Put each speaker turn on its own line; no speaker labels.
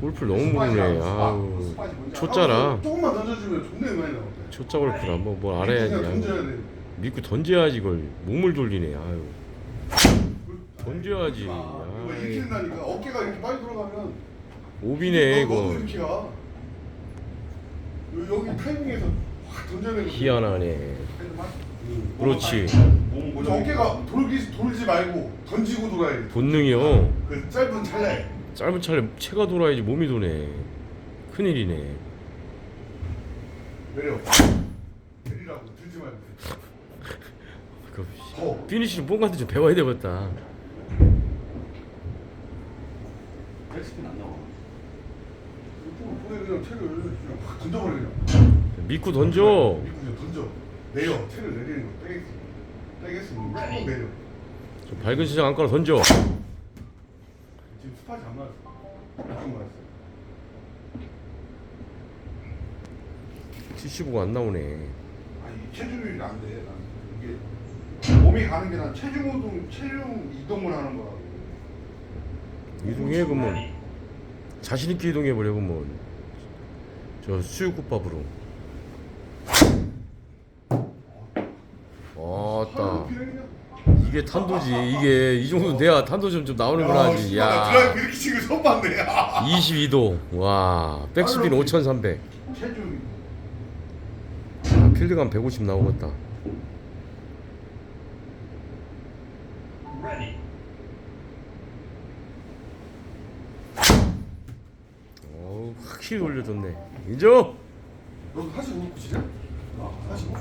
골프를 너무 모르네. 아우. 초짜라.
조금만 던져주면 존나 많이 나오네.
초짜 골프라 뭐 뭘.
그냥. 던져야 돼.
믿고 던져야지 이걸 몸을 돌리네. 아유. 던져야지.
아, 이거
아이.
된다니까. 어깨가 이렇게 빨리 돌아가면
오비네
너- 너도
이거.
이렇게 가. 요- 여기 타이밍에서 확 던져야 되는
희한하네. 그렇지.
뭐 어깨가 돌기 돌지 말고 던지고 돌아야 돼.
본능이요.
그 짧은 찰나에.
짧은 차례 채가 돌아야지 몸이 도네. 큰일이네.
내려. 내리라고 들지 말고.
그
더.
피니시를 뽕한테 좀 배워야 되겠다.
백스핀 안 나와.
이쪽으로 보내 그냥 채를 그냥 확 던져버려 그냥.
믿고 던져.
믿고 그냥 던져. 내려. 채를 내리는 거 빼겠어. 빼겠으면 쭉 내려.
저 밝은 시장 안가로 던져.
이쪽 나왔어.
75가 안 나오네.
아니 체중이 안 돼. 난 이게 몸이 가는 게 난 체중 운동, 체중 이동을 하는 거라고.
이동해 그러면 자신 있게 이동해 버려 그러면 저 수육국밥으로. 아따 이게 탄도지 이게 이 정도 돼야 탄도 좀, 좀 나오는구나 하지.
야,
야
드라이브 이렇게 치는 거 처음 봤네. 야.
22도 와 백스핀 5300
체중.
아, 필드감 150 나오겠다. 어우 확실히 올려줬네. 인정.
너 45도 치냐? 아, 45.